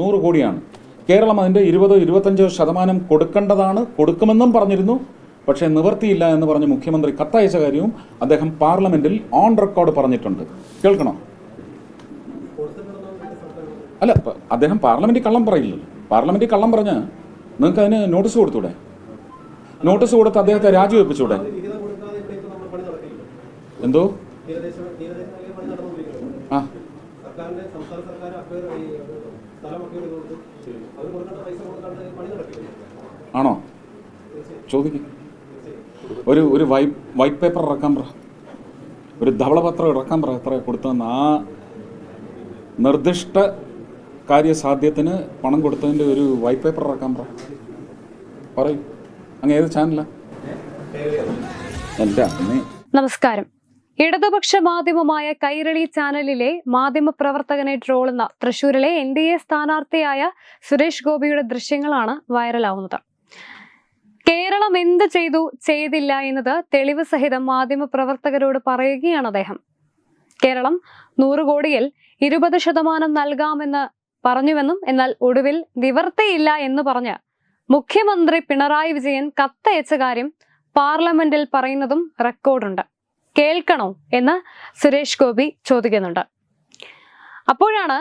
നൂറ് കോടിയാണ്. കേരളം അതിന്റെ ഇരുപത് ഇരുപത്തഞ്ചോ ശതമാനം കൊടുക്കേണ്ടതാണ് കൊടുക്കുമെന്നും പറഞ്ഞിരുന്നു. പക്ഷേ നിവർത്തിയില്ല എന്ന് പറഞ്ഞ് മുഖ്യമന്ത്രി കത്തയച്ച കാര്യവും അദ്ദേഹം പാർലമെന്റിൽ ഓൺ റെക്കോർഡ് പറഞ്ഞിട്ടുണ്ട്. കേൾക്കണോ? അല്ല അദ്ദേഹം പാർലമെന്റിൽ കള്ളം പറയില്ലല്ലോ. പാർലമെന്റിൽ കള്ളം പറഞ്ഞ് നിങ്ങൾക്ക് അതിന് നോട്ടീസ് കൊടുത്തൂടെ? നോട്ടീസ് കൊടുത്ത് അദ്ദേഹത്തെ രാജിവെപ്പിച്ചൂടെ? എന്തോ? ആ. ആണോ? ചോദിക്കും. ഒരു ഒരു വൈ വൈറ്റ് പേപ്പർ ഇറക്കാൻ പറ. ഒരു ധവളപത്രം ഇറക്കാൻ പറ എത്ര കൊടുത്തതെന്ന്. ആ നിർദ്ദിഷ്ട കാര്യസാധ്യത്തിന് പണം കൊടുത്തതിന്റെ ഒരു വൈറ്റ് പേപ്പർ ഇറക്കാൻ പറ. പറയൂ. അങ്ങ് ഏത് ചാനലാ എന്റെ അമ്മേ. നമസ്കാരം. ഇടതുപക്ഷ മാധ്യമമായ കൈരളി ചാനലിലെ മാധ്യമ പ്രവർത്തകനെ ട്രോളുന്ന തൃശൂരിലെ എൻ ഡി എ സ്ഥാനാർത്ഥിയായ സുരേഷ് ഗോപിയുടെ ദൃശ്യങ്ങളാണ് വൈറലാവുന്നത്. കേരളം എന്ത് ചെയ്തു ചെയ്തില്ല എന്നത് തെളിവ് സഹിതം മാധ്യമ പ്രവർത്തകരോട് പറയുകയാണ് അദ്ദേഹം. കേരളം നൂറ് കോടിയിൽ ഇരുപത് ശതമാനം നൽകാമെന്ന് പറഞ്ഞുവെന്നും എന്നാൽ ഒടുവിൽ നിവർത്തിയില്ല എന്ന് പറഞ്ഞ് മുഖ്യമന്ത്രി പിണറായി വിജയൻ കത്തയച്ച കാര്യം പാർലമെന്റിൽ പറയുന്നതും റെക്കോർഡുണ്ട്. കേൾക്കണോ എന്ന് സുരേഷ് ഗോപി ചോദിക്കുന്നുണ്ട്. അപ്പോഴാണ്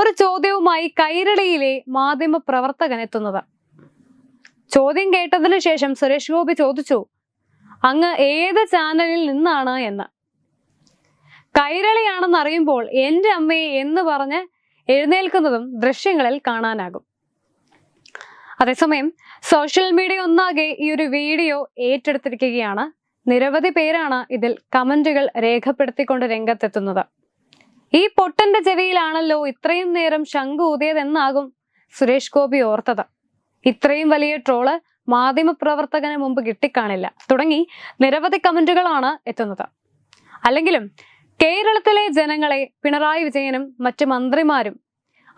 ഒരു ചോദ്യവുമായി കൈരളിയിലെ മാധ്യമ പ്രവർത്തകൻ എത്തുന്നത്. ചോദ്യം കേട്ടതിനു ശേഷം സുരേഷ് ഗോപി ചോദിച്ചു അങ്ങ് ഏത് ചാനലിൽ നിന്നാണ് എന്ന്? കൈരളിയാണെന്ന് അറിയുമ്പോൾ എന്റെ അമ്മയെ എന്ന് പറഞ്ഞ് എഴുന്നേൽക്കുന്നതും ദൃശ്യങ്ങളിൽ കാണാനാകും. അതേസമയം സോഷ്യൽ മീഡിയ ഒന്നാകെ ഈ ഒരു വീഡിയോ ഏറ്റെടുത്തിരിക്കുകയാണ്. നിരവധി പേരാണ് ഇതിൽ കമന്റുകൾ രേഖപ്പെടുത്തിക്കൊണ്ട് രംഗത്തെത്തുന്നത്. ഈ പൊട്ടന്റെ ചെവിയിലാണല്ലോ ഇത്രയും നേരം ശംഖു ഊതിയതെന്നാകും സുരേഷ് ഗോപി ഓർത്തത്. ഇത്രയും വലിയ ട്രോൾ മാധ്യമപ്രവർത്തകന് മുമ്പ് കിട്ടിക്കാണില്ല. തുടങ്ങി നിരവധി കമന്റുകളാണ് എത്തുന്നത്. അല്ലെങ്കിലും കേരളത്തിലെ ജനങ്ങളെ പിണറായി വിജയനും മറ്റ് മന്ത്രിമാരും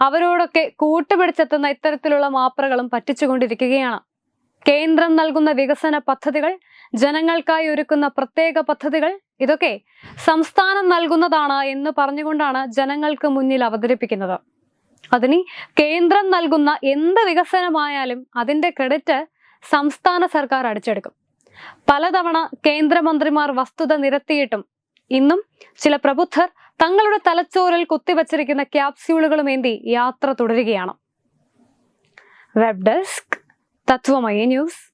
അവരോടൊക്കെ കൂട്ടുപിടിച്ചെത്തുന്ന ഇത്തരത്തിലുള്ള മാപ്രകളും പറ്റിച്ചുകൊണ്ടിരിക്കുകയാണ്. കേന്ദ്രം നൽകുന്ന വികസന പദ്ധതികൾ ജനങ്ങൾക്കായി ഒരുക്കുന്ന പ്രത്യേക പദ്ധതികൾ ഇതൊക്കെ സംസ്ഥാനം നൽകുന്നതാണ് എന്ന് പറഞ്ഞുകൊണ്ടാണ് ജനങ്ങൾക്ക് മുന്നിൽ അവതരിപ്പിക്കുന്നത്. അതിന് കേന്ദ്രം നൽകുന്ന എന്ത് വികസനമായാലും അതിന്റെ ക്രെഡിറ്റ് സംസ്ഥാന സർക്കാർ അടിച്ചെടുക്കും. പലതവണ കേന്ദ്രമന്ത്രിമാർ വസ്തുത നിരത്തിയിട്ടും ഇന്നും ചില പ്രബുദ്ധർ തങ്ങളുടെ തലച്ചോറിൽ കുത്തിവച്ചിരിക്കുന്ന ക്യാപ്സ്യൂളുകളുമേന്തി യാത്ര തുടരുകയാണ്. Web desk Está tua mãe, Nilce?